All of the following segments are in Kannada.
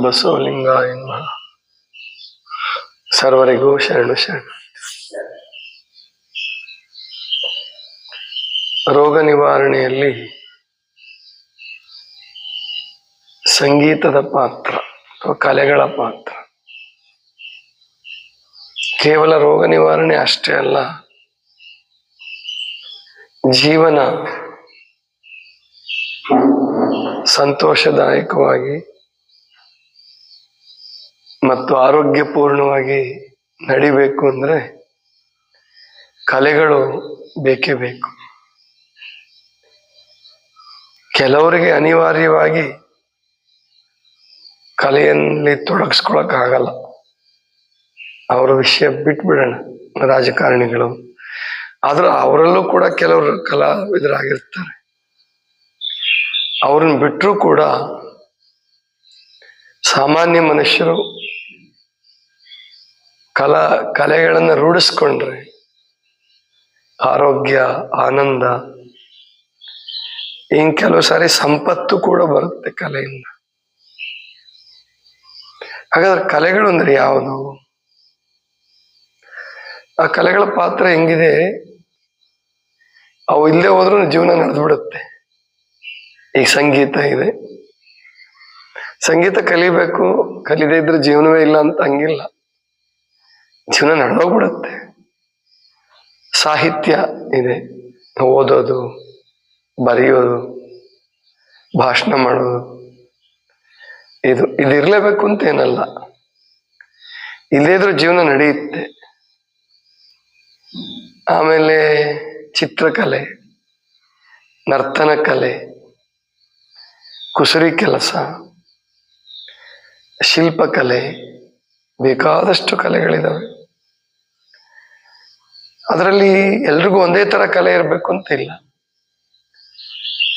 ಶ್ರೀ ಎಂಬ ಸರ್ವರಿಗೂ ಶರಣು ಶರಣು. ರೋಗ ನಿವಾರಣೆಯಲ್ಲಿ ಸಂಗೀತದ ಪಾತ್ರ ಅಥವಾ ಕಲೆಗಳ ಪಾತ್ರ. ಕೇವಲ ರೋಗ ನಿವಾರಣೆ ಅಷ್ಟೇ ಅಲ್ಲ, ಜೀವನ ಸಂತೋಷದಾಯಕವಾಗಿ ಮತ್ತು ಆರೋಗ್ಯಪೂರ್ಣವಾಗಿ ನಡಿಬೇಕು ಅಂದ್ರೆ ಕಲೆಗಳು ಬೇಕೇ ಬೇಕು. ಕೆಲವರಿಗೆ ಅನಿವಾರ್ಯವಾಗಿ ಕಲೆಯಲ್ಲಿ ತೊಡಗಿಸ್ಕೊಳಕ್ಕಾಗಲ್ಲ. ಅವರ ವಿಷಯ ಬಿಟ್ಬಿಡೋಣ ರಾಜಕಾರಣಿಗಳು. ಆದ್ರೆ ಅವರಲ್ಲೂ ಕೂಡ ಕೆಲವರು ಕಲಾವಿದರಾಗಿರ್ತಾರೆ. ಅವ್ರನ್ನ ಬಿಟ್ಟರೂ ಕೂಡ ಸಾಮಾನ್ಯ ಮನುಷ್ಯರು ಕಲಾ, ಕಲೆಗಳನ್ನು ರೂಢಿಸ್ಕೊಂಡ್ರೆ ಆರೋಗ್ಯ, ಆನಂದ, ಇನ್ ಕೆಲವು ಸಾರಿ ಸಂಪತ್ತು ಕೂಡ ಬರುತ್ತೆ ಕಲೆಯಿಂದ. ಹಾಗಾದ್ರೆ ಕಲೆಗಳು ಅಂದ್ರೆ ಯಾವುದು? ಆ ಕಲೆಗಳ ಪಾತ್ರ ಹೆಂಗಿದೆ? ಅವು ಇಲ್ಲದೆ ಹೋದ್ರೂ ಜೀವನ ನಡೆದು ಬಿಡುತ್ತೆ ಈಗ ಸಂಗೀತ ಇದೆ. ಸಂಗೀತ ಕಲಿಬೇಕು, ಕಲಿದೇ ಇದ್ರೆ ಜೀವನವೇ ಇಲ್ಲ ಅಂತ ಹಂಗಿಲ್ಲ. ಜೀವನ ನಡೆದೋಗ್ಬಿಡುತ್ತೆ. ಸಾಹಿತ್ಯ ಇದೆ. ಓದೋದು, ಬರೆಯೋದು, ಭಾಷಣ ಮಾಡೋದು. ಇದು ಇದಿರ್ಲೇಬೇಕು ಅಂತ ಏನಲ್ಲ. ಇಲ್ಲದಿದ್ರೂ ಜೀವನ ನಡೆಯುತ್ತೆ. ಆಮೇಲೆ ಚಿತ್ರಕಲೆ, ನರ್ತನ ಕಲೆ, ಕುಸುರಿ ಕೆಲಸ, ಶಿಲ್ಪಕಲೆ, ಬೇಕಾದಷ್ಟು ಕಲೆಗಳಿದಾವೆ. ಅದರಲ್ಲಿ ಎಲ್ರಿಗೂ ಒಂದೇ ತರ ಕಲೆ ಇರಬೇಕು ಅಂತ ಇಲ್ಲ.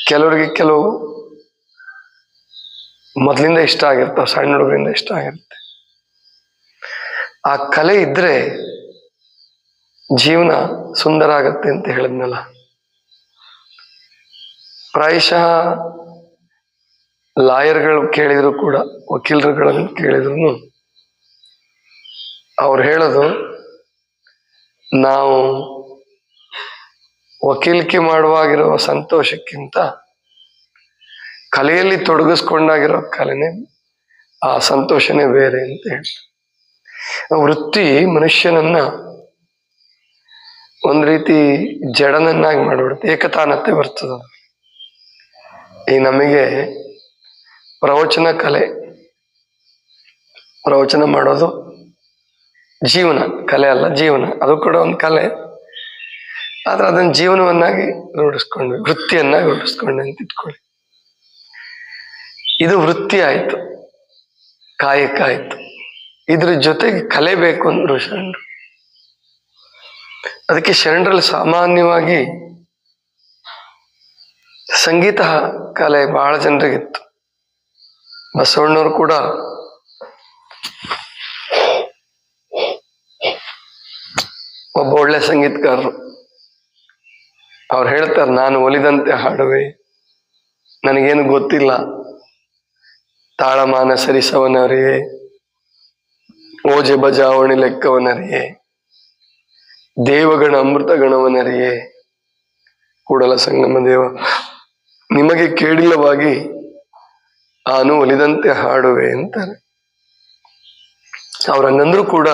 ಕೆಲವರಿಗೆ ಕೆಲವು ಮೊದಲಿಂದ ಇಷ್ಟ ಆಗಿರ್ತಾವ, ಸಣ್ಣ ಹುಡುಗರಿಂದ ಇಷ್ಟ ಆಗಿರುತ್ತೆ. ಆ ಕಲೆ ಇದ್ರೆ ಜೀವನ ಸುಂದರ ಆಗತ್ತೆ ಅಂತ ಹೇಳಿದ್ನಲ್ಲ. ಪ್ರಾಯಶಃ ಲಾಯರ್ಗಳು ಕೇಳಿದ್ರು ಕೂಡ, ವಕೀಲರುಗಳನ್ನು ಕೇಳಿದ್ರು. ಅವ್ರು ಹೇಳೋದು ನಾವು ವಕೀಲಿಕೆ ಮಾಡುವಾಗಿರುವ ಸಂತೋಷಕ್ಕಿಂತ ಕಲೆಯಲ್ಲಿ ತೊಡಗಿಸ್ಕೊಂಡಾಗಿರೋ ಕಲೆನೇ ಆ ಸಂತೋಷನೇ ಬೇರೆ ಅಂತ ಹೇಳಿ ವೃತ್ತಿ ಮನುಷ್ಯನನ್ನ ಒಂದ್ ರೀತಿ ಜಡನನ್ನಾಗಿ ಮಾಡ್ಬಿಡುತ್ತೆ, ಏಕತಾನತೆ ಬರ್ತದ ಈ ನಮಗೆ ಪ್ರವಚನ ಕಲೆ, ಪ್ರವಚನ ಮಾಡೋದು ಜೀವನ, ಕಲೆ ಅಲ್ಲ, ಜೀವನ. ಅದು ಕೂಡ ಒಂದು ಕಲೆ. ಆದ್ರೆ ಅದನ್ನ ಜೀವನವನ್ನಾಗಿ ರೂಢಿಸ್ಕೊಂಡ್ವಿ, ವೃತ್ತಿಯನ್ನಾಗಿ ರೂಢಿಸ್ಕೊಂಡೆ ಅಂತ ಇಟ್ಕೊಳ್ಳಿ. ಇದು ವೃತ್ತಿ ಆಯ್ತು, ಕಾಯಕ ಆಯ್ತು. ಇದ್ರ ಜೊತೆಗೆ ಕಲೆ ಬೇಕು ಅಂದ್ರು ಶರಣರು. ಅದಕ್ಕೆ ಶರಣರಲ್ಲಿ ಸಾಮಾನ್ಯವಾಗಿ ಸಂಗೀತ ಕಲೆ ಬಹಳ ಜನರಿಗಿತ್ತು. ಬಸವಣ್ಣವ್ರು ಕೂಡ ಒಬ್ಬ ಒಳ್ಳೆ ಸಂಗೀತಗಾರರು. ಅವ್ರು ಹೇಳ್ತಾರೆ, ನಾನು ಒಲಿದಂತೆ ಹಾಡುವೆ. ನನಗೇನು ಗೊತ್ತಿಲ್ಲ. ತಾಳಮಾನ ಸರಿಸವನರಿಯೇ. ಓಜೆ ಬಜಾವಣೆ ಲೆಕ್ಕವನರಿಯೇ. ದೇವಗಣ ಅಮೃತ ಗಣವನರಿಯೇ ಕೂಡಲ ಸಂಗಮ ದೇವ, ನಿಮಗೆ ಕೇಳಿಲ್ಲವಾಗಿ ನಾನು ಒಲಿದಂತೆ ಹಾಡುವೆ ಅಂತಾರೆ. ಅವ್ರ ಹಂಗಂದ್ರು ಕೂಡ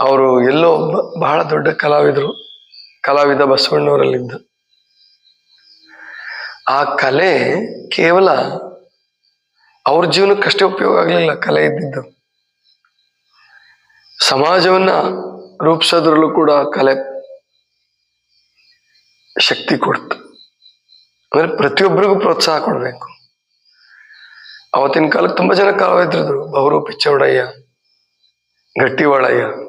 ಅವರು ಎಲ್ಲೋ ಬಹಳ ದೊಡ್ಡ ಕಲಾವಿದರು, ಕಲಾವಿದ ಬಸವಣ್ಣವರಲ್ಲಿದ್ದ. ಆ ಕಲೆ ಕೇವಲ ಅವ್ರ ಜೀವನಕ್ಕಷ್ಟೇ ಉಪಯೋಗ ಆಗಲಿಲ್ಲ, ಕಲೆ ಇದ್ದಿದ್ದು. ಸಮಾಜವನ್ನ ರೂಪಿಸೋದ್ರಲ್ಲೂ ಕೂಡ ಕಲೆ ಶಕ್ತಿ ಕೊಡ್ತು. ಅಂದ್ರೆ ಪ್ರತಿಯೊಬ್ಬರಿಗೂ ಪ್ರೋತ್ಸಾಹ ಕೊಡಬೇಕು. ಅವತ್ತಿನ ಕಾಲಕ್ಕೆ ತುಂಬಾ ಜನ ಕಲಾವಿದ್ರಿದ್ರು. ಬಹುರೂಪಿ ಚೌಡಯ್ಯ ಗಟ್ಟಿವಾಳಯ್ಯ.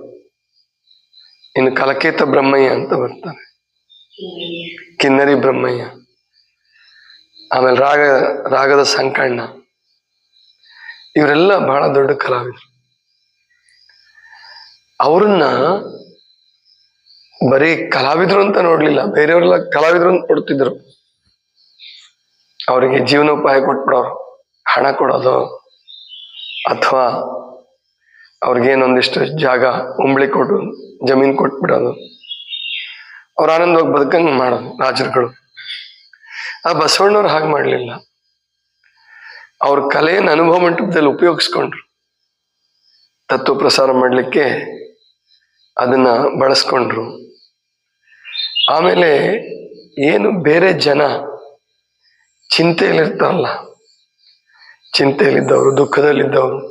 ಇನ್ನು ಕಲಕೇತ ಬ್ರಹ್ಮಯ್ಯ ಅಂತ ಬರ್ತಾರೆ. ಕಿನ್ನರಿ ಬ್ರಹ್ಮಯ್ಯ. ಆಮೇಲೆ ರಾಗ, ರಾಗದ ಸಂಕಣ್ಣ ಇವರೆಲ್ಲ ಬಹಳ ದೊಡ್ಡ ಕಲಾವಿದರು. ಅವ್ರನ್ನ ಬರೀ ಕಲಾವಿದರು ಅಂತ ನೋಡ್ಲಿಲ್ಲ, ಬೇರೆಯವರೆಲ್ಲ ಕಲಾವಿದರು ಅಂತ ನೋಡ್ತಿದ್ರು ಅವರಿಗೆ ಜೀವನೋಪಾಯ ಕೊಟ್ಬಿಡೋರು, ಹಣ ಕೊಡೋದು, ಅಥವಾ ಅವ್ರಿಗೇನೊಂದಿಷ್ಟು ಜಾಗ, ಉಂಬಳಿ ಕೊಟ್ಟು ಜಮೀನು ಕೊಟ್ಬಿಡೋದು. ಅವ್ರ ಆನಂದವಾಗಿ ಬದುಕಂಗೆ ಮಾಡೋದು ರಾಜರುಗಳು. ಆ ಬಸವಣ್ಣವ್ರು ಹಾಗೆ ಮಾಡಲಿಲ್ಲ. ಅವ್ರ ಕಲೆಯನ್ನು ಅನುಭವ ಮಂಟಪದಲ್ಲಿ ಉಪಯೋಗಿಸ್ಕೊಂಡ್ರು. ತತ್ವ ಪ್ರಸಾರ ಮಾಡಲಿಕ್ಕೆ ಅದನ್ನ ಬಳಸ್ಕೊಂಡ್ರು. ಆಮೇಲೆ ಏನು ಬೇರೆ ಜನ ಚಿಂತೆಯಲ್ಲಿರ್ತಾರಲ್ಲ, ಚಿಂತೆಯಲ್ಲಿದ್ದವರು, ದುಃಖದಲ್ಲಿದ್ದವರು,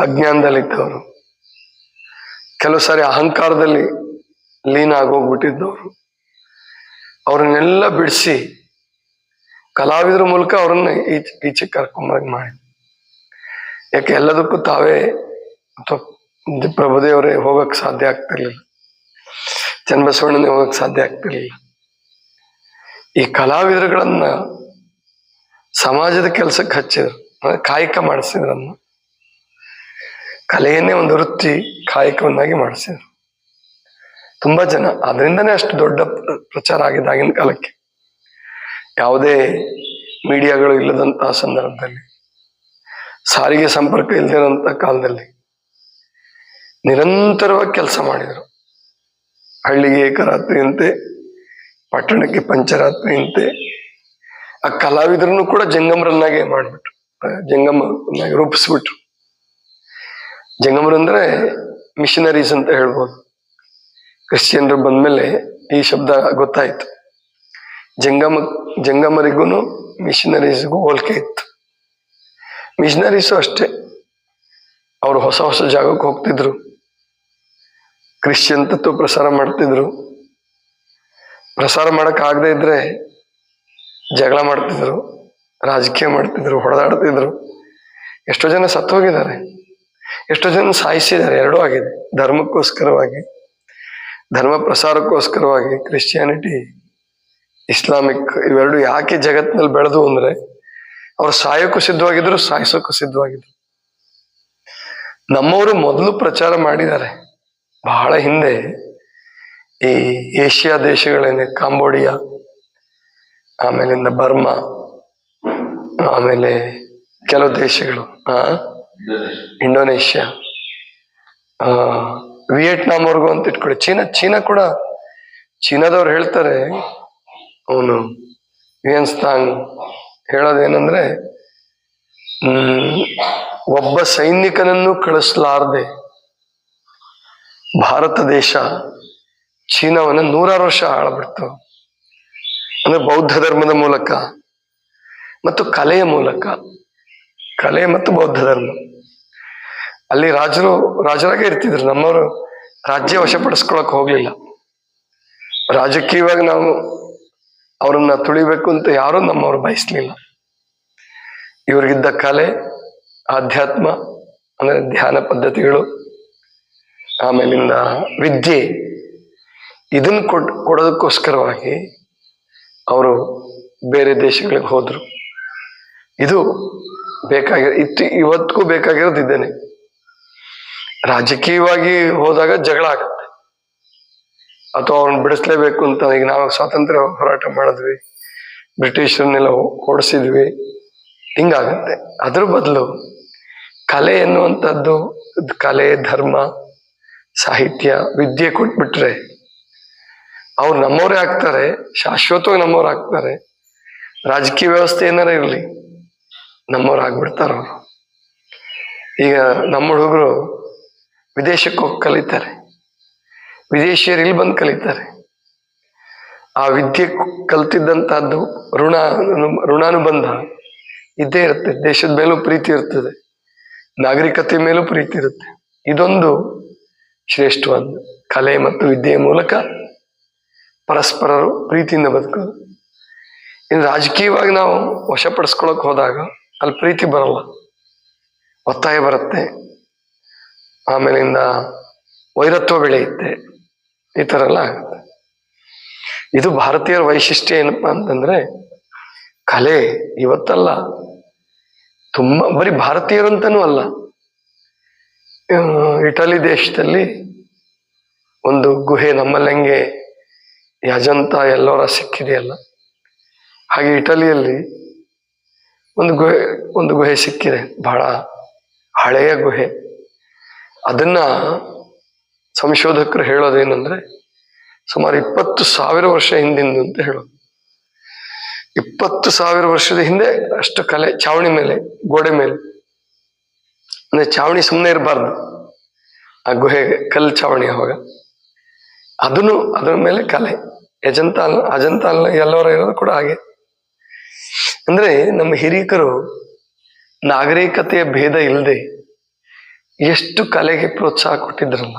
ಅಜ್ಞಾನದಲ್ಲಿದ್ದವರು ಕೆಲವು ಸಾರಿ ಅಹಂಕಾರದಲ್ಲಿ ಲೀನ ಆಗೋಗ್ಬಿಟ್ಟಿದ್ದವರು. ಅವ್ರನ್ನೆಲ್ಲ ಬಿಡಿಸಿ ಕಲಾವಿದರ ಮೂಲಕ ಅವ್ರನ್ನ ಈಚೆ ಈಚೆ ಕರ್ಕೊಂಬಂಗ್ ಮಾಡಿ ಯಾಕೆ ಎಲ್ಲದಕ್ಕೂ ತಾವೇ ಅಥವಾ ಪ್ರಭುದೇವರೇ ಹೋಗಕ್ ಸಾಧ್ಯ ಆಗ್ತಿರ್ಲಿಲ್ಲ. ಚನ್ನಬಸವಣ್ಣನೇ ಹೋಗಕ್ ಸಾಧ್ಯ ಆಗ್ತಿರ್ಲಿಲ್ಲ. ಈ ಕಲಾವಿದರುಗಳನ್ನ ಸಮಾಜದ ಕೆಲಸಕ್ಕೆ ಹಚ್ಚಿದ್ರು. ಕಾಯಕ ಮಾಡಿಸಿದ್ರನ್ನ. ಕಲೆಯನ್ನೇ ಒಂದು ವೃತ್ತಿ ಕಾಯಕವನ್ನಾಗಿ ಮಾಡಿಸಿದ್ರು. ತುಂಬಾ ಜನ ಅದರಿಂದನೇ ಅಷ್ಟು ದೊಡ್ಡ ಪ್ರ- ಪ್ರಚಾರ ಆಗಿದೆ ಆಗಿನ ಕಾಲಕ್ಕೆ. ಯಾವುದೇ ಮೀಡಿಯಾಗಳು ಇಲ್ಲದಂತಹ ಸಂದರ್ಭದಲ್ಲಿ, ಸಾರಿಗೆ ಸಂಪರ್ಕ ಇಲ್ದಿರೋಂಥ ಕಾಲದಲ್ಲಿ ನಿರಂತರವಾಗಿ ಕೆಲಸ ಮಾಡಿದರು. ಹಳ್ಳಿಗೆ ಏಕರಾತ್ರಿಯಂತೆ, ಪಟ್ಟಣಕ್ಕೆ ಪಂಚರಾತ್ರಿಯಂತೆ, ಆ ಕಲಾವಿದರನ್ನು ಕೂಡ ಜಂಗಮರನ್ನಾಗೆ ಮಾಡ್ಬಿಟ್ರು. ಆ ಜಂಗಮರನ್ನಾಗಿ ರೂಪಿಸ್ಬಿಟ್ರು. ಜಂಗಮರಂದ್ರೆ ಮಿಷನರೀಸ್ ಅಂತ ಹೇಳ್ಬೋದು. ಕ್ರಿಶ್ಚಿಯನ್ರು ಬಂದ್ಮೇಲೆ ಈ ಶಬ್ದ ಗೊತ್ತಾಯ್ತು. ಜಂಗಮ ಜಂಗಮರಿಗೂ ಮಿಷನರೀಸ್ಗೂ ಹೋಲಿಕೆ ಇತ್ತು. ಮಿಷನರೀಸು ಅಷ್ಟೇ. ಅವರು ಹೊಸ ಹೊಸ ಜಾಗಕ್ಕೆ ಹೋಗ್ತಿದ್ರು. ಕ್ರಿಶ್ಚಿಯನ್ ತತ್ವ ಪ್ರಸಾರ ಮಾಡ್ತಿದ್ರು. ಪ್ರಸಾರ ಮಾಡಕ್ ಆಗದೆ ಇದ್ರೆ ಜಗಳ ಮಾಡ್ತಿದ್ರು, ರಾಜಕೀಯ ಮಾಡ್ತಿದ್ರು, ಹೊಡೆದಾಡ್ತಿದ್ರು. ಎಷ್ಟೋ ಜನ ಸತ್ತೋಗಿದ್ದಾರೆ. ಎಷ್ಟೋ ಜನ ಸಾಯಿಸಿದ್ದಾರೆ, ಎರಡೂ ಆಗಿದೆ ಧರ್ಮಕ್ಕೋಸ್ಕರವಾಗಿ ಧರ್ಮ ಪ್ರಸಾರಕ್ಕೋಸ್ಕರವಾಗಿ ಕ್ರಿಶ್ಚಿಯಾನಿಟಿ ಇಸ್ಲಾಮಿಕ್ ಇವೆರಡು ಯಾಕೆ ಜಗತ್ತಿನಲ್ಲಿ ಬೆಳೆದು ಅಂದ್ರೆ, ಅವ್ರು ಸಾಯೋಕ್ಕೂ ಸಿದ್ಧವಾಗಿದ್ರು ಸಾಯಿಸೋಕ್ಕೂ ಸಿದ್ಧವಾಗಿದ್ರು. ನಮ್ಮವರು ಮೊದಲು ಪ್ರಚಾರ ಮಾಡಿದ್ದಾರೆ. ಬಹಳ ಹಿಂದೆ ಈ ಏಷ್ಯಾ ದೇಶಗಳೇನೆ, ಕಾಂಬೋಡಿಯಾ, ಆಮೇಲಿಂದ ಬರ್ಮಾ, ಆಮೇಲೆ ಕೆಲವು ದೇಶಗಳು, ಆ ಇಂಡೋನೇಷ್ಯಾ. ಆ ವಿಯೆಟ್ನಾಂವರೆಗೂ ಅಂತ ಇಟ್ಕೊಳ್ಳಿ. ಚೀನಾ ಚೀನಾ ಕೂಡ, ಚೀನಾದವ್ರು ಹೇಳ್ತಾರೆ, ಅವನು ವಿಯನ್ಸ್ತಾಂಗ್ ಹೇಳೋದೇನಂದ್ರೆ, ಹ್ಮ್, ಒಬ್ಬ ಸೈನಿಕನನ್ನು ಕಳಿಸ್ಲಾರ್ದೆ ಭಾರತ ದೇಶ ಚೀನಾವನ್ನ ನೂರಾರು ವರ್ಷ ಆಳ್ಬಿಡ್ತು. ಅಂದ್ರೆ ಬೌದ್ಧ ಧರ್ಮದ ಮೂಲಕ, ಮತ್ತು ಕಲೆಯ ಮೂಲಕ. ಕಲೆ ಮತ್ತು ಬೌದ್ಧ ಧರ್ಮ. ಅಲ್ಲಿ ರಾಜರು, ರಾಜರಾಗೆ ಇರ್ತಿದ್ರು. ನಮ್ಮವರು ರಾಜ್ಯ ವಶಪಡಿಸ್ಕೊಳಕ್ ಹೋಗ್ಲಿಲ್ಲ. ರಾಜಕೀಯವಾಗಿ ನಾವು ಅವ್ರನ್ನ ತುಳಿಬೇಕು ಅಂತ ಯಾರೂ ನಮ್ಮವ್ರು ಬಯಸ್ಲಿಲ್ಲ. ಇವ್ರಿಗಿದ್ದ ಕಲೆ, ಆಧ್ಯಾತ್ಮ, ಅಂದ್ರೆ ಧ್ಯಾನ ಪದ್ಧತಿಗಳು, ಆಮೇಲಿಂದ ವಿದ್ಯೆ ಇದನ್ನ ಕೊಡ್, ಕೊಡೋದಕ್ಕೋಸ್ಕರವಾಗಿ ಅವರು ಬೇರೆ ದೇಶಗಳಿಗೆ ಹೋದ್ರು. ಇದು ಬೇಕಾಗಿರೋ ಇತ್ತು ಇವತ್ತಿಗೂ ಬೇಕಾಗಿರೋದು ಇದ್ದೇನೆ ರಾಜಕೀಯವಾಗಿ ಹೋದಾಗ ಜಗಳ ಆಗುತ್ತೆ. ಅಥವಾ ಅವ್ನು ಬಿಡಿಸ್ಲೇಬೇಕು ಅಂತ ಈಗ ನಾವು ಸ್ವಾತಂತ್ರ್ಯ ಹೋರಾಟ ಮಾಡಿದ್ವಿ. ಬ್ರಿಟಿಷರನ್ನೆಲ್ಲ ಓಡಿಸಿದ್ವಿ ಹಿಂಗಾಗತ್ತೆ. ಅದ್ರ ಬದಲು ಕಲೆ ಎನ್ನುವಂಥದ್ದು, ಕಲೆ, ಧರ್ಮ, ಸಾಹಿತ್ಯ, ವಿದ್ಯೆ ಕೊಟ್ಬಿಟ್ರೆ ಅವ್ರು ನಮ್ಮವರೇ ಆಗ್ತಾರೆ, ಶಾಶ್ವತವಾಗಿ ನಮ್ಮವ್ರು ಆಗ್ತಾರೆ ರಾಜಕೀಯ ವ್ಯವಸ್ಥೆ ಏನಾರ ಇರಲಿ. ನಮ್ಮವ್ರು ಆಗ್ಬಿಡ್ತಾರ? ಅವರು ಈಗ ನಮ್ಮ ಹುಡುಗರು ವಿದೇಶಕ್ಕೆ ಹೋಗಿ ಕಲಿತಾರೆ. ವಿದೇಶಿಯರು ಇಲ್ಲಿ ಬಂದು ಕಲಿತಾರೆ. ಆ ವಿದ್ಯೆ ಕಲ್ತಿದ್ದಂತಹದ್ದು ಋಣ, ಋಣಾನುಬಂಧ ಇದ್ದೇ ಇರುತ್ತೆ. ದೇಶದ ಮೇಲೂ ಪ್ರೀತಿ ಇರ್ತದೆ. ನಾಗರಿಕತೆ ಮೇಲೂ ಪ್ರೀತಿ ಇರುತ್ತೆ. ಇದೊಂದು ಶ್ರೇಷ್ಠವಾದ ಕಲೆ ಮತ್ತು ವಿದ್ಯೆಯ ಮೂಲಕ ಪರಸ್ಪರರು ಪ್ರೀತಿಯಿಂದ ಬದುಕೋದು. ಇನ್ನು ರಾಜಕೀಯವಾಗಿ ನಾವು ವಶಪಡಿಸ್ಕೊಳಕ್ ಹೋದಾಗ ಅಲ್ಲಿ ಪ್ರೀತಿ ಬರಲ್ಲ, ಒತ್ತಾಯ ಬರುತ್ತೆ. ಆಮೇಲಿಂದ ವೈರತ್ವ ಬೆಳೆಯುತ್ತೆ. ಈ ಥರ ಎಲ್ಲ ಆಗುತ್ತೆ. ಇದು ಭಾರತೀಯರ ವೈಶಿಷ್ಟ್ಯ ಏನಪ್ಪ ಅಂತಂದ್ರೆ, ಕಲೆ ಇವತ್ತಲ್ಲ. ತುಂಬ ಬರೀ ಭಾರತೀಯರಂತನೂ ಅಲ್ಲ. ಇಟಲಿ ದೇಶದಲ್ಲಿ ಒಂದು ಗುಹೆ ನಮ್ಮಲ್ಲಂಗೆ ಯಜಂತ ಎಲ್ಲೋರ ಸಿಕ್ಕಿದೆಯಲ್ಲ. ಹಾಗೆ ಇಟಲಿಯಲ್ಲಿ ಒಂದು ಗುಹೆ ಒಂದು ಗುಹೆ ಸಿಕ್ಕಿದೆ. ಬಹಳ ಹಳೆಯ ಗುಹೆ. ಅದನ್ನ ಸಂಶೋಧಕರು ಹೇಳೋದೇನಂದ್ರೆ ಸುಮಾರು ಇಪ್ಪತ್ತು ಸಾವಿರ ವರ್ಷ ಹಿಂದಿಂದು ಅಂತ ಹೇಳೋದು. ಇಪ್ಪತ್ತು ಸಾವಿರ ವರ್ಷದ ಹಿಂದೆ ಅಷ್ಟು ಕಲೆ, ಚಾವಣಿ ಮೇಲೆ, ಗೋಡೆ ಮೇಲೆ. ಅಂದ್ರೆ ಚಾವಣಿ ಸುಮ್ಮನೆ ಇರಬಾರ್ದು. ಆ ಗುಹೆಗೆ ಕಲ್ಲು ಚಾವಣಿ ಅವಾಗ. ಅದನ್ನು, ಅದರ ಮೇಲೆ ಕಲೆ. ಯಜಂತ ಅಲ್ಲ ಅಜಂತ ಅಲ್ಲ ಎಲ್ಲವರ ಇರೋದು ಕೂಡ ಹಾಗೆ. ಅಂದ್ರೆ ನಮ್ಮ ಹಿರಿಯಕರು ನಾಗರಿಕತೆಯ ಭೇದ ಇಲ್ಲದೆ ಎಷ್ಟು ಕಲೆಗೆ ಪ್ರೋತ್ಸಾಹ ಕೊಟ್ಟಿದ್ರಲ್ಲ.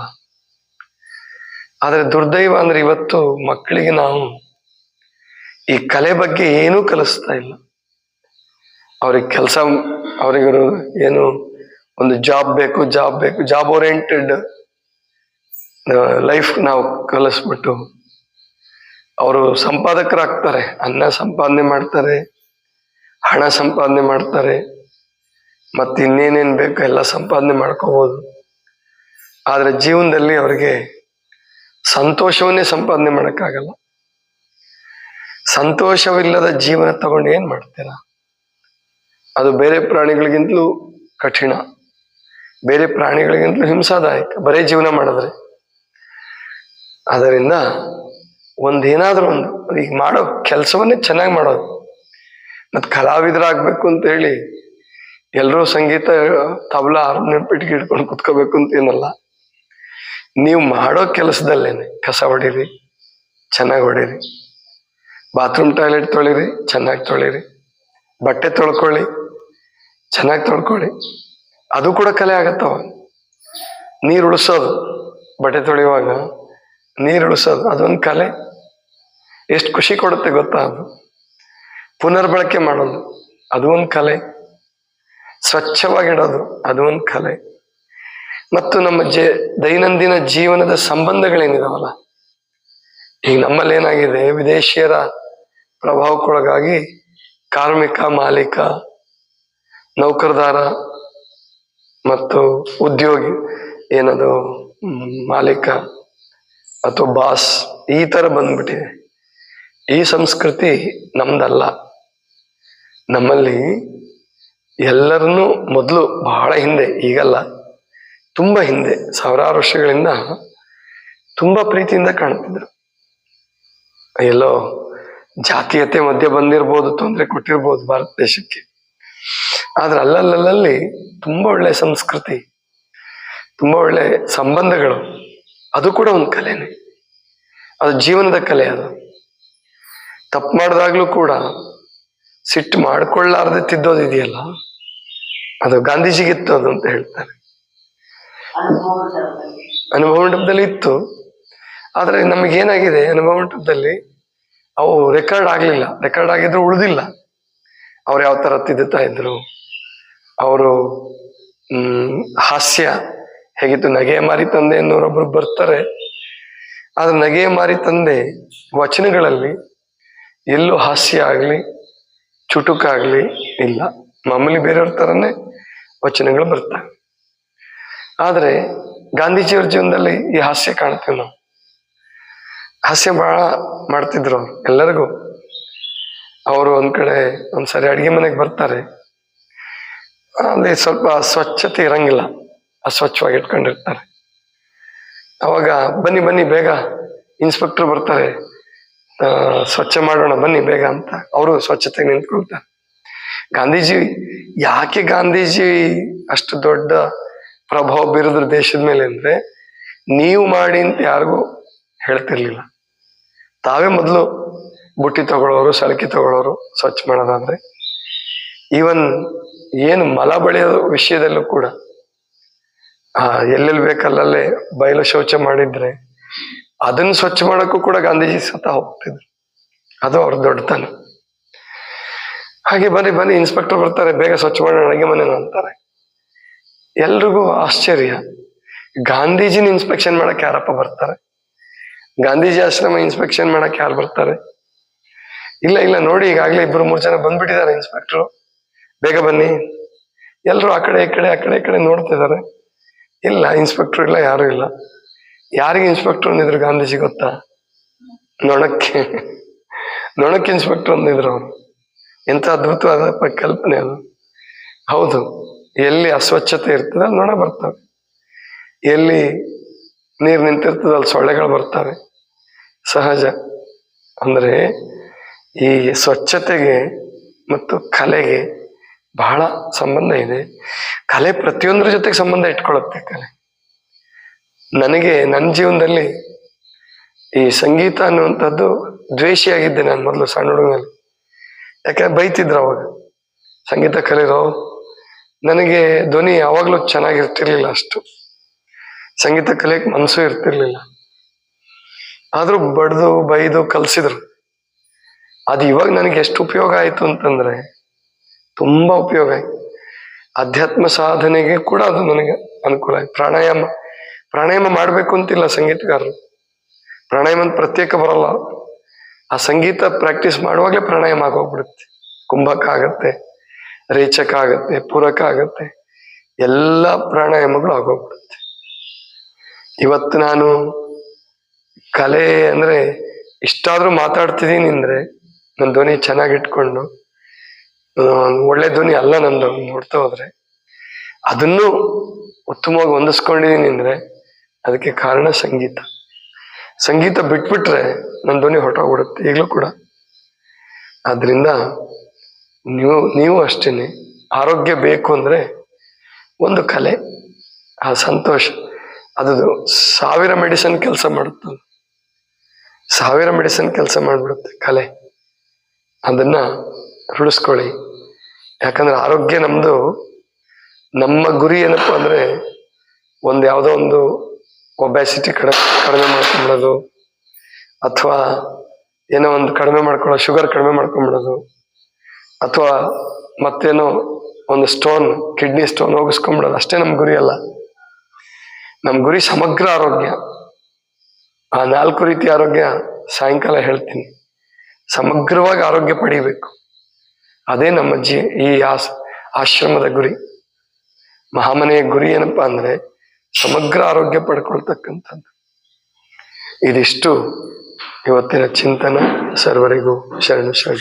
ಆದ್ರೆ ದುರ್ದೈವ ಅಂದ್ರೆ ಇವತ್ತು ಮಕ್ಕಳಿಗೆ ನಾವು ಈ ಕಲೆ ಬಗ್ಗೆ ಏನೂ ಕಲಿಸ್ತಾ ಇಲ್ಲ. ಅವ್ರಿಗೆ ಕೆಲಸ ಅವರಿಗರು ಏನು ಒಂದು ಜಾಬ್ ಬೇಕು ಜಾಬ್ ಬೇಕು, ಜಾಬ್ ಓರಿಯೆಂಟೆಡ್ ಲೈಫ್ ನಾವು ಕಲಿಸ್ಬಿಟ್ಟು ಅವರು ಸಂಪಾದಕರಾಗ್ತಾರೆ, ಅನ್ನ ಸಂಪಾದನೆ ಮಾಡ್ತಾರೆ. ಹಣ ಸಂಪಾದನೆ ಮಾಡ್ತಾರೆ, ಮತ್ತೆ ಇನ್ನೇನೇನು ಬೇಕೋ ಎಲ್ಲ ಸಂಪಾದನೆ ಮಾಡ್ಕೋಬಹುದು ಆದರೆ ಜೀವನದಲ್ಲಿ ಅವರಿಗೆ ಸಂತೋಷವನ್ನೇ ಸಂಪಾದನೆ ಮಾಡೋಕ್ಕಾಗಲ್ಲ. ಸಂತೋಷವಿಲ್ಲದ ಜೀವನ ತಗೊಂಡು ಏನು ಮಾಡ್ತೀರಾ? ಅದು ಬೇರೆ ಪ್ರಾಣಿಗಳಿಗಿಂತಲೂ ಕಠಿಣ. ಬೇರೆ ಪ್ರಾಣಿಗಳಿಗಿಂತಲೂ ಹಿಂಸಾದಾಯಕ. ಬರೇ ಜೀವನ ಮಾಡಿದ್ರೆ. ಅದರಿಂದ ಒಂದೇನಾದರೂ ಒಂದು, ಈಗ ಮಾಡೋ ಕೆಲಸವನ್ನೇ ಚೆನ್ನಾಗಿ ಮಾಡೋದು. ಮತ್ತು ಕಲಾವಿದರಾಗಬೇಕು ಅಂತ ಹೇಳಿ ಎಲ್ಲರೂ ಸಂಗೀತ ತಬಲಾ ಹಾರ್ಮೋನಿಯಂ ಪೆಟ್ಟಿಗೆ ಹಿಡ್ಕೊಂಡು ಕುತ್ಕೋಬೇಕು ಅಂತ ಏನಲ್ಲ. ನೀವು ಮಾಡೋ ಕೆಲಸದಲ್ಲೇನೆ, ಕಸ ಹೊಡೀರಿ, ಚೆನ್ನಾಗಿ ಹೊಡೀರಿ. ಬಾತ್ರೂಮ್ ಟಾಯ್ಲೆಟ್ ತೊಳಿರಿ, ಚೆನ್ನಾಗಿ ತೊಳಿರಿ. ಬಟ್ಟೆ ತೊಳ್ಕೊಳ್ಳಿ, ಚೆನ್ನಾಗಿ ತೊಳ್ಕೊಳ್ಳಿ. ಅದು ಕೂಡ ಕಲೆ ಆಗತ್ತವ. ನೀರು ಉಳಿಸೋದು, ಬಟ್ಟೆ ತೊಳೆಯುವಾಗ ನೀರು ಉಳಿಸೋದು, ಅದೊಂದು ಕಲೆ. ಎಷ್ಟು ಖುಷಿ ಕೊಡುತ್ತೆ ಗೊತ್ತಾ ಅದು? ಪುನರ್ಬಳಕೆ ಮಾಡೋದು, ಅದು ಒಂದು ಕಲೆ. ಸ್ವಚ್ಛವಾಗಿಡೋದು, ಅದು ಒಂದು ಕಲೆ. ಮತ್ತು ನಮ್ಮ ಜೆ, ದೈನಂದಿನ ಜೀವನದ ಸಂಬಂಧಗಳೇನಿದಾವಲ್ಲ, ಈಗ ನಮ್ಮಲ್ಲಿ ಏನಾಗಿದೆ ವಿದೇಶಿಯರ ಪ್ರಭಾವಕ್ಕೊಳಗಾಗಿ ಕಾರ್ಮಿಕ, ಮಾಲೀಕ, ನೌಕರದಾರ ಮತ್ತು ಉದ್ಯೋಗಿ, ಏನದು, ಮಾಲೀಕ ಅಥವಾ ಬಾಸ್, ಈ ಥರ ಬಂದ್ಬಿಟ್ಟಿದೆ. ಈ ಸಂಸ್ಕೃತಿ ನಮ್ದಲ್ಲ. ನಮ್ಮಲ್ಲಿ ಎಲ್ಲರನ್ನೂ ಮೊದಲು ಬಹಳ ಹಿಂದೆ, ಈಗಲ್ಲ, ತುಂಬಾ ಹಿಂದೆ, ಸಾವಿರಾರು ವರ್ಷಗಳಿಂದ ತುಂಬಾ ಪ್ರೀತಿಯಿಂದ ಕಾಣ್ತಿದ್ರು ಎಲ್ಲೋ ಜಾತೀಯತೆ ಮಧ್ಯೆ ಬಂದಿರ್ಬೋದು, ತೊಂದರೆ ಕೊಟ್ಟಿರ್ಬೋದು ಭಾರತ ದೇಶಕ್ಕೆ. ಆದ್ರೆ ಅಲ್ಲಲ್ಲಲ್ಲಿ ತುಂಬಾ ಒಳ್ಳೆ ಸಂಸ್ಕೃತಿ, ತುಂಬಾ ಒಳ್ಳೆ ಸಂಬಂಧಗಳು, ಅದು ಕೂಡ ಒಂದು ಕಲೆನೇ. ಅದು ಜೀವನದ ಕಲೆ ಅದು. ತಪ್ಪು ಮಾಡಿದಾಗ್ಲೂ ಕೂಡ ಸಿಟ್ಟು ಮಾಡ್ಕೊಳ್ಳಾರ್ದೆ ತಿದ್ದೋದಿದೆಯಲ್ಲ ಅದು ಗಾಂಧೀಜಿಗಿತ್ತು ಅದು ಅಂತ ಹೇಳ್ತಾರೆ. ಅನುಭವ ಮಂಟಪದಲ್ಲಿ ಇತ್ತು. ಆದ್ರೆ ನಮಗೇನಾಗಿದೆ? ಅನುಭವ ಮಂಟಪದಲ್ಲಿ ಅವು ರೆಕಾರ್ಡ್ ಆಗಲಿಲ್ಲ. ರೆಕಾರ್ಡ್ ಆಗಿದ್ರು ಉಳಿದಿಲ್ಲ. ಅವ್ರು ಯಾವ ತರ ತಿದ್ದುತ್ತಾ ಇದ್ರು? ಅವರು ಹಾಸ್ಯ ಹೇಗಿತ್ತು? ನಗೆ ಮಾರಿ ತಂದೆ ಅನ್ನೋರೊಬ್ರು ಬರ್ತಾರೆ. ಆದ್ರೆ ನಗೆ ಮಾರಿ ತಂದೆ ವಚನಗಳಲ್ಲಿ ಎಲ್ಲೂ ಹಾಸ್ಯ ಆಗ್ಲಿ ಚುಟುಕಾಗ್ಲಿ ಇಲ್ಲ. ಮಾಮೂಲಿ ಬೇರೆಯವ್ರ ತರನೇ ವಚನಗಳು ಬರ್ತವೆ. ಆದರೆ ಗಾಂಧೀಜಿಯವ್ರ ಜೀವನದಲ್ಲಿ ಈ ಹಾಸ್ಯ ಕಾಣ್ತೀವಿ ನಾವು. ಹಾಸ್ಯ ಬಹಳ ಮಾಡ್ತಿದ್ರು ಎಲ್ಲರಿಗೂ. ಅವರು ಒಂದ್ ಕಡೆ ಒಂದ್ಸರಿ ಅಡಿಗೆ ಮನೆಗೆ ಬರ್ತಾರೆ. ಅಲ್ಲಿ ಸ್ವಲ್ಪ ಸ್ವಚ್ಛತೆ ಇರಂಗಿಲ್ಲ. ಅಸ್ವಚ್ಛವಾಗಿ ಇಟ್ಕೊಂಡಿರ್ತಾರೆ. ಅವಾಗ ಬನ್ನಿ ಬನ್ನಿ ಬೇಗ ಇನ್ಸ್ಪೆಕ್ಟರ್ ಬರ್ತಾರೆ. ಸ್ವಚ್ಛ ಮಾಡೋಣ ಬನ್ನಿ ಬೇಗ ಅಂತ. ಅವರು ಸ್ವಚ್ಛತೆ ನಿಂತ್ಕೊಳ್ತಾರೆ. ಗಾಂಧೀಜಿ, ಯಾಕೆ ಗಾಂಧೀಜಿ ಅಷ್ಟು ದೊಡ್ಡ ಪ್ರಭಾವ ಬೀರಿದ್ರು ದೇಶದ ಮೇಲೆ ಅಂದ್ರೆ, ನೀವು ಮಾಡಿ ಅಂತ ಯಾರಿಗೂ ಹೇಳ್ತಿರ್ಲಿಲ್ಲ. ತಾವೇ ಮೊದಲು ಬುಟ್ಟಿ ತಗೊಳ್ಳೋರು ಸಳಕಿ ತಗೊಳ್ಳೋರು ಸ್ವಚ್ಛ ಮಾಡೋದಾದ್ರೆ, ಈವನ್ ಏನು ಮಲ ಬಳಿಯೋ ವಿಷಯದಲ್ಲೂ ಕೂಡ ಎಲ್ಲೆಲ್ಲಿ ಬೇಕಲ್ಲಲ್ಲೇ ಬಯಲು ಶೌಚ ಮಾಡಿದ್ರೆ ಅದನ್ನ ಸ್ವಚ್ಛ ಮಾಡೋಕ್ಕೂ ಕೂಡ ಗಾಂಧೀಜಿ ಸತ ಹೋಗ್ತಿದ್ರು. ಅದು ಅವ್ರ ದೊಡ್ಡತನ. ಹಾಗೆ ಬನ್ನಿ ಬನ್ನಿ ಇನ್ಸ್ಪೆಕ್ಟರ್ ಬರ್ತಾರೆ, ಬೇಗ ಸ್ವಚ್ಛ ಮಾಡೋಣ, ಅಡುಗೆ ಮನೆ ಅಂತಾರೆ. ಎಲ್ರಿಗೂ ಆಶ್ಚರ್ಯ. ಗಾಂಧೀಜಿನ ಇನ್ಸ್ಪೆಕ್ಷನ್ ಮಾಡಕ್ಕೆ ಯಾರಪ್ಪ ಬರ್ತಾರೆ? ಗಾಂಧೀಜಿ ಆಶ್ರಮ ಇನ್ಸ್ಪೆಕ್ಷನ್ ಮಾಡಕ್ಕೆ ಯಾರು ಬರ್ತಾರೆ? ಇಲ್ಲ ಇಲ್ಲ, ನೋಡಿ, ಈಗಾಗಲೇ ಇಬ್ಬರು ಮೂರು ಜನ ಬಂದ್ಬಿಟ್ಟಿದ್ದಾರೆ ಇನ್ಸ್ಪೆಕ್ಟ್ರು ಬೇಗ ಬನ್ನಿ. ಎಲ್ಲರೂ ಆ ಕಡೆ, ಈ ಕಡೆ, ಆ ಕಡೆ, ಈ ಕಡೆ ನೋಡ್ತಿದ್ದಾರೆ. ಇಲ್ಲ ಇನ್ಸ್ಪೆಕ್ಟರ್ ಇಲ್ಲ, ಯಾರು ಇಲ್ಲ. ಯಾರಿಗೆ ಇನ್ಸ್ಪೆಕ್ಟರ್ ಅಂದಿದ್ರು ಗಾಂಧೀಜಿ ಗೊತ್ತಾ? ನೊಣಕ್ಕೆ. ನೊಣಕ್ಕೆ ಇನ್ಸ್ಪೆಕ್ಟರ್ ಅಂದಿದ್ರು ಅವರು. ಎಂತ ಅದ್ಭುತವಾದ ಕಲ್ಪನೆ ಅದು. ಹೌದು, ಎಲ್ಲಿ ಅಸ್ವಚ್ಛತೆ ಇರ್ತದೆ ಅಲ್ಲಿ ನೊಣ ಬರ್ತವೆ. ಎಲ್ಲಿ ನೀರು ನಿಂತಿರ್ತದೆ ಅಲ್ಲಿ ಸೊಳ್ಳೆಗಳು ಬರ್ತವೆ. ಸಹಜ. ಅಂದರೆ ಈ ಸ್ವಚ್ಛತೆಗೆ ಮತ್ತು ಕಲೆಗೆ ಬಹಳ ಸಂಬಂಧ ಇದೆ. ಕಲೆ ಪ್ರತಿಯೊಂದರ ಜೊತೆಗೆ ಸಂಬಂಧ ಇಟ್ಕೊಳ್ಳುತ್ತೆ ಕಲೆ. ನನಗೆ ನನ್ನ ಜೀವನದಲ್ಲಿ ಈ ಸಂಗೀತ ಅನ್ನುವಂಥದ್ದು ದ್ವೇಷಿಯಾಗಿದ್ದೆ ನಾನು ಮೊದಲು ಸಣ್ಣ ಹುಡುಗನಲ್ಲಿ. ಯಾಕಂದ್ರೆ ಬೈತಿದ್ರು ಅವಾಗ. ಸಂಗೀತ ಕಲಿರೋ, ನನಗೆ ಧ್ವನಿ ಯಾವಾಗಲೂ ಚೆನ್ನಾಗಿರ್ತಿರ್ಲಿಲ್ಲ ಅಷ್ಟು. ಸಂಗೀತ ಕಲಿಯಕ್ಕೆ ಮನಸ್ಸು ಇರ್ತಿರ್ಲಿಲ್ಲ. ಆದರೂ ಬಡ್ದು, ಬೈದು ಕಲಿಸಿದ್ರು. ಅದು ಇವಾಗ ನನಗೆ ಎಷ್ಟು ಉಪಯೋಗ ಆಯಿತು ಅಂತಂದ್ರೆ, ತುಂಬ ಉಪಯೋಗ ಆಯ್ತು. ಅಧ್ಯಾತ್ಮ ಸಾಧನೆಗೆ ಕೂಡ ಅದು ನನಗೆ ಅನುಕೂಲ ಆಯ್ತು. ಪ್ರಾಣಾಯಾಮ ಪ್ರಾಣಾಯಾಮ ಮಾಡಬೇಕು ಅಂತಿಲ್ಲ ಸಂಗೀತಗಾರರು. ಪ್ರಾಣಾಯಾಮ ಅಂತ ಪ್ರತ್ಯೇಕ ಬರಲ್ಲ. ಆ ಸಂಗೀತ ಪ್ರಾಕ್ಟೀಸ್ ಮಾಡುವಾಗಲೇ ಪ್ರಾಣಾಯಾಮ ಆಗೋಗ್ಬಿಡುತ್ತೆ. ಕುಂಭಕ ಆಗತ್ತೆ ರೇಚಕ ಆಗತ್ತೆ ಪೂರಕ ಆಗತ್ತೆ ಎಲ್ಲ ಪ್ರಾಣಾಯಾಮಗಳು ಆಗೋಗ್ಬಿಡುತ್ತೆ. ಇವತ್ತು ನಾನು ಕಲೆ ಅಂದ್ರೆ ಇಷ್ಟಾದರೂ ಮಾತಾಡ್ತಿದ್ದೀನಿ ಅಂದ್ರೆ ನನ್ನ ಧ್ವನಿ ಚೆನ್ನಾಗಿ ಇಟ್ಕೊಂಡು ಒಳ್ಳೆ ಧ್ವನಿ ಅಲ್ಲ ನಂದು, ನೋಡ್ತಾ ಹೋದ್ರೆ. ಅದನ್ನು ಉತ್ತಮವಾಗಿ ಹೊಂದಿಸ್ಕೊಂಡಿದ್ದೀನಿ ಅಂದ್ರೆ ಅದಕ್ಕೆ ಕಾರಣ ಸಂಗೀತ. ಸಂಗೀತ ಬಿಟ್ಬಿಟ್ರೆ ನನ್ನ ಧ್ವನಿ ಹೊರಟೋಗ್ಬಿಡುತ್ತೆ, ಈಗಲೂ ಕೂಡ. ಆದ್ರಿಂದ ನೀವು ನೀವು ಅಷ್ಟೇ ಆರೋಗ್ಯ ಬೇಕು ಅಂದರೆ ಒಂದು ಕಲೆ, ಆ ಸಂತೋಷ. ಅದು ಸಾವಿರ ಮೆಡಿಸನ್ ಕೆಲಸ ಮಾಡುತ್ತೆ. ಸಾವಿರ ಮೆಡಿಸನ್ ಕೆಲಸ ಮಾಡಿಬಿಡುತ್ತೆ ಕಲೆ. ಅದನ್ನ ರೂಢಿಸ್ಕೊಳ್ಳಿ. ಯಾಕಂದ್ರೆ ಆರೋಗ್ಯ ನಮ್ದು ನಮ್ಮ ಗುರಿ ಏನಪ್ಪ ಅಂದ್ರೆ ಒಂದು ಯಾವುದೋ ಒಂದು ಒಬ್ಯಾಸಿಟಿ ಕಡ, ಕಡಿಮೆ ಮಾಡ್ಕೊಂಬಿಡೋದು ಅಥವಾ ಏನೋ ಒಂದು ಕಡಿಮೆ ಮಾಡ್ಕೊಳ್ಳೋ, ಶುಗರ್ ಕಡಿಮೆ ಮಾಡ್ಕೊಂಬಿಡೋದು ಅಥವಾ ಮತ್ತೇನೋ ಒಂದು ಸ್ಟೋನ್ ಕಿಡ್ನಿ ಸ್ಟೋನ್ ಹೋಗಿಸ್ಕೊಂಬಿಡೋದು, ಅಷ್ಟೇ ನಮ್ಮ ಗುರಿ ಅಲ್ಲ. ನಮ್ಮ ಗುರಿ ಸಮಗ್ರ ಆರೋಗ್ಯ. ಆ ನಾಲ್ಕು ರೀತಿಯ ಆರೋಗ್ಯ ಸಾಯಂಕಾಲ ಹೇಳ್ತೀನಿ. ಸಮಗ್ರವಾಗಿ ಆರೋಗ್ಯ ಪಡೀಬೇಕು. ಅದೇ ನಮ್ಮ ಜೀ, ಈ ಆಶ್ರಮದ ಗುರಿ. ಮಹಾಮನೆಯ ಗುರಿ ಏನಪ್ಪಾ ಅಂದ್ರೆ ಸಮಗ್ರ ಆರೋಗ್ಯ ಪಡ್ಕೊಳ್ತಕ್ಕಂಥದ್ದು. ಇದಿಷ್ಟು ಇವತ್ತಿನ ಚಿಂತನ ಸರ್ವರಿಗೂ ಶರಣು ಶರಣ